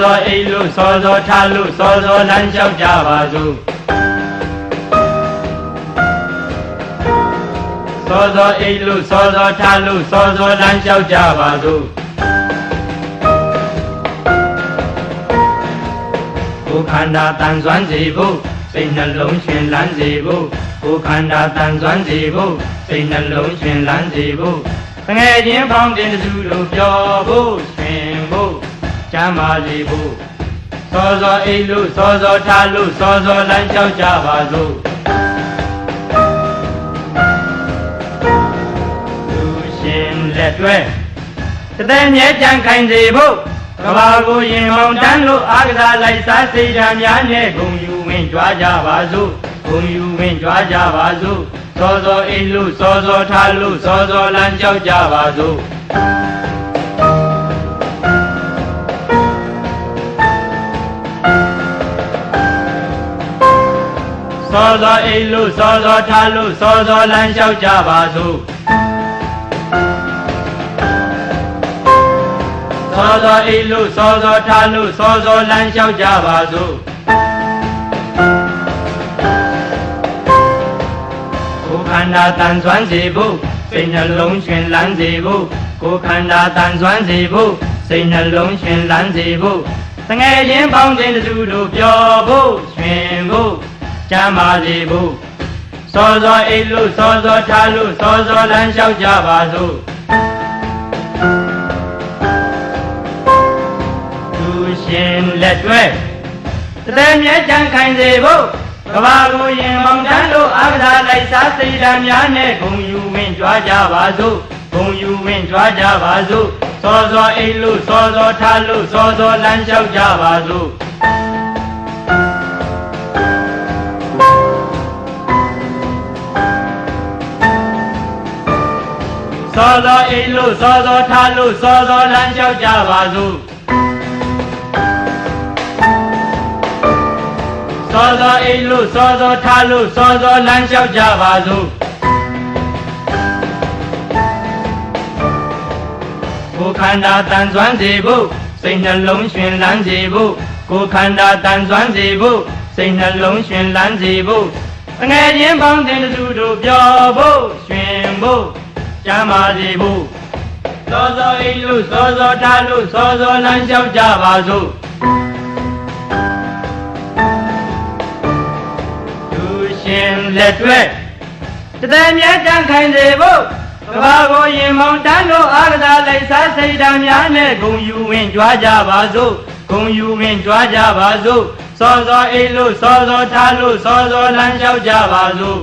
စောအိမ်လို့စောစောထားလို့စောစောလမ်းလျှောက်ကြပါစို့စောစောအိမ်လို့စောစောထားလို့စောစောလမ်းလျှောက်ကြပါစို့ကိုယ်ခန္ဓာတန်ဆွမ်းစေဖို့စိတ်နှလုံးရှင်လန်းစေဖို့ကိုယ်ခန္ဓာတန်ဆွမ်းစေဖို့စိတ်နှလုံးရှင်လန်းစေဖို့တငယ်ချင်းပေါင်းတင်စုတို့ပျော်ဖို့ရှင်ဖို့ ကျမ်းပါစေဖို့စောစောအိမ်လို့စောစောထားလို့စောစောလမ်းလျှောက်ကြပါစို့လူရှင်လက်တွဲတသက်မြဲကြံခိုင်စေဖို့ကဘာကိုရင်မောင်တန်းလို့အာကစားလိုက်စားစိတ်ဓာတ်များနဲ့ဂုံယူဝင်ကြွားကြပါစို့ဂုံယူဝင်ကြွားကြပါစို့စောစောအိမ်လို့စောစောထားလို့စောစောလမ်းလျှောက်ကြပါစို့ စောစောအိမ်လို့စောစောထားလို့စောစောလမ်းလျှောက်ကြပါစို့စောစောအိမ်လို့စောစောထားလို့စောစောလမ်းလျှောက်ကြပါစို့ကိုယ်ခန္ဓာတန်ဆွမ်းစေဖို့စိတ်နှလုံးရှင်လန်းစေဖို့ကိုယ်ခန္ဓာတန်ဆွမ်းစေဖို့စိတ်နှလုံးရှင်လန်းစေဖို့တငယ်ချင်းပေါင်းတင်သူတို့ပျော်ဖို့ရှင်ဖို့ ကျမ်းပါစေဖို့စောစောအိတ်လို့စောစောထားလို့စောစောလမ်းလျှောက်ကြပါစို့သူရှင်လက်တွဲတသက်မြဲကြံခိုင်စေဖို့ကဘာကိုရင်မောင်တန်းလို့အာဂါလိုက်စားစိတ်ဓာတ်များနဲ့ဂုံယူဝင်ကြွားကြပါစို့ဂုံယူဝင်ကြွားကြပါစို့စောစောအိတ်လို့စောစောထားလို့စောစောလမ်းလျှောက်ကြပါစို့ စောစောအိမ်လို့စောစောထားလို့စောစောလမ်းလျှောက်ကြပါစို့စောစောအိမ်လို့စောစောထားလို့စောစောလမ်းလျှောက်ကြပါစို့ကိုယ်ခန္ဓာတန်ဆွမ်းစေဖို့စိတ်နှလုံးရှင်လန်းစေဖို့ကိုယ်ခန္ဓာတန်ဆွမ်းစေဖို့စိတ်နှလုံးရှင်လန်းစေဖို့အငယ်ချင်းပေါင်းတင်သူတို့ပျော်ဖို့ရှင်ဖို့ ကျမ်းပါစေဖို့စောစောအိမ်လို့စောစောထားလို့စောစောလမ်းလျှောက်ကြပါစို့သူရှင်လက်တွဲတသက်မြဲကြံခိုင်စေဖို့ကဘာကိုရင်မောင်တန်းလို့အာရသာလိုက်စားစိတ်ဓာတ်များနဲ့ဂုံယူဝင်ကြွားကြပါစို့ဂုံယူဝင်ကြွားကြပါစို့စောစောအိမ်လို့စောစောထားလို့စောစောလမ်းလျှောက်ကြပါစို့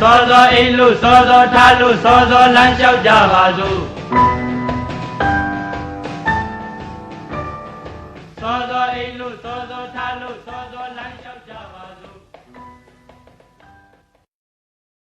စောစောအိမ်လို့စောစောထားလို့စောစောလမ်းလျှောက်ကြပါစို့စောစောအိမ်လို့စောစောထားလို့စောစောလမ်းလျှောက်ကြပါ